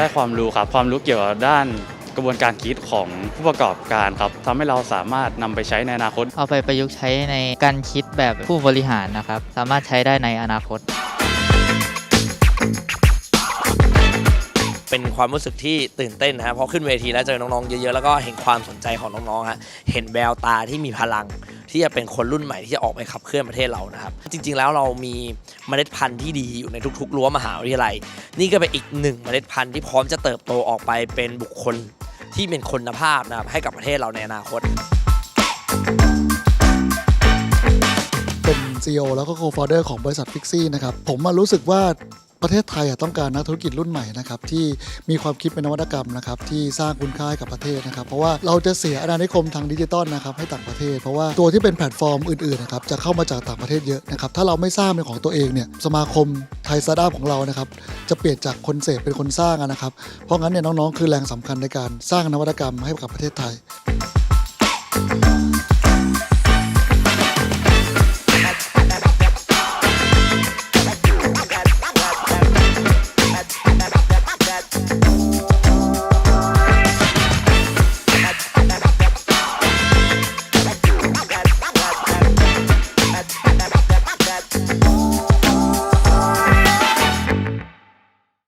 ได้ความรู้ครับ ความรู้เกี่ยวกับด้านกระบวนการคิดของผู้ประกอบการครับทำให้เราสามารถนำไปใช้ในอนาคต เอาไปประยุกต์ใช้ในการคิดแบบผู้บริหารนะครับ สามารถใช้ได้ในอนาคต เป็นความรู้สึกที่ตื่นเต้นนะฮะเพราะขึ้นเวทีแล้วเจอน้องๆเยอะๆแล้วก็เห็นความสนใจของน้องๆฮะเห็นแววตาที่มีพลัง ที่จะเป็นคนรุ่นใหม่ที่จะออกไปขับเคลื่อนประเทศเรานะครับ จริง ๆ แล้วเรามีเมล็ดพันธุ์ที่ดีอยู่ในทุกๆรั้วมหาวิทยาลัย นี่ก็เป็นอีกหนึ่งเมล็ดพันธุ์ที่พร้อมจะเติบโตออกไปเป็นบุคคลที่เป็นคุณภาพนะครับให้กับประเทศเราในอนาคต เป็น CEO แล้วก็ Co-founder ของบริษัทฟิกซี่นะครับ ผมมารู้สึกว่า ประเทศไทยอะต้องการนักธุรกิจรุ่นใหม่นะครับที่มีความคิดเป็นนวัตกรรมนะครับที่สร้างคุณค่าให้กับประเทศนะครับ เพราะว่าเราจะเสียอาณานิคมทางดิจิตอลนะครับให้ต่างประเทศ เพราะว่าตัวที่เป็นแพลตฟอร์มอื่นๆนะครับจะเข้ามาจากต่างประเทศเยอะนะครับถ้าเราไม่สร้างเป็นของตัวเองเนี่ยสมาคมไทยสตาร์ทอัพของเรานะครับจะเปลี่ยนจากคนเสพเป็นคนสร้างนะครับเพราะงั้นเนี่ยน้องๆคือแรงสำคัญในการสร้างนวัตกรรมให้กับประเทศไทย